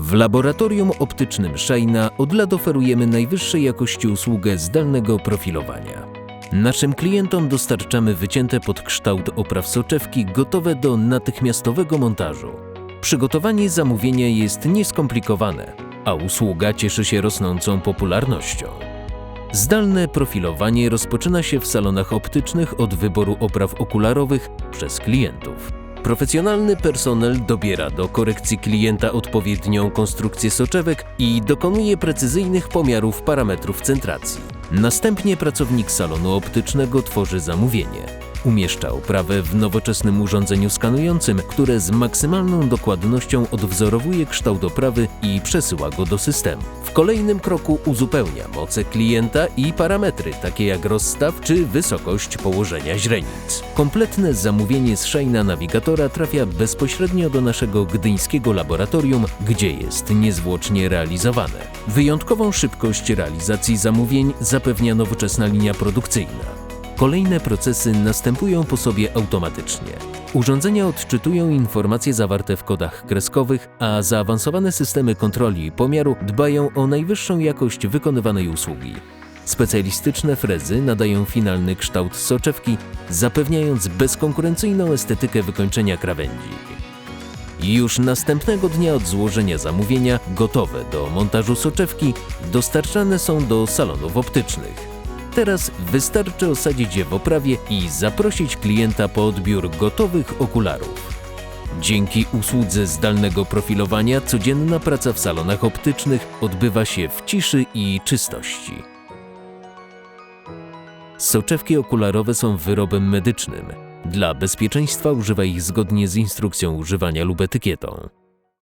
W laboratorium optycznym Shayna od lat oferujemy najwyższej jakości usługę zdalnego profilowania. Naszym klientom dostarczamy wycięte pod kształt opraw soczewki gotowe do natychmiastowego montażu. Przygotowanie zamówienia jest nieskomplikowane, a usługa cieszy się rosnącą popularnością. Zdalne profilowanie rozpoczyna się w salonach optycznych od wyboru opraw okularowych przez klientów. Profesjonalny personel dobiera do korekcji klienta odpowiednią konstrukcję soczewek i dokonuje precyzyjnych pomiarów parametrów centracji. Następnie pracownik salonu optycznego tworzy zamówienie. Umieszcza oprawę w nowoczesnym urządzeniu skanującym, które z maksymalną dokładnością odwzorowuje kształt oprawy i przesyła go do systemu. W kolejnym kroku uzupełnia moce klienta i parametry, takie jak rozstaw czy wysokość położenia źrenic. Kompletne zamówienie z Shayna Navigatora trafia bezpośrednio do naszego gdyńskiego laboratorium, gdzie jest niezwłocznie realizowane. Wyjątkową szybkość realizacji zamówień zapewnia nowoczesna linia produkcyjna. Kolejne procesy następują po sobie automatycznie. Urządzenia odczytują informacje zawarte w kodach kreskowych, a zaawansowane systemy kontroli i pomiaru dbają o najwyższą jakość wykonywanej usługi. Specjalistyczne frezy nadają finalny kształt soczewki, zapewniając bezkonkurencyjną estetykę wykończenia krawędzi. Już następnego dnia od złożenia zamówienia, gotowe do montażu soczewki, dostarczane są do salonów optycznych. Teraz wystarczy osadzić je w oprawie i zaprosić klienta po odbiór gotowych okularów. Dzięki usłudze zdalnego profilowania codzienna praca w salonach optycznych odbywa się w ciszy i czystości. Soczewki okularowe są wyrobem medycznym. Dla bezpieczeństwa używa ich zgodnie z instrukcją używania lub etykietą.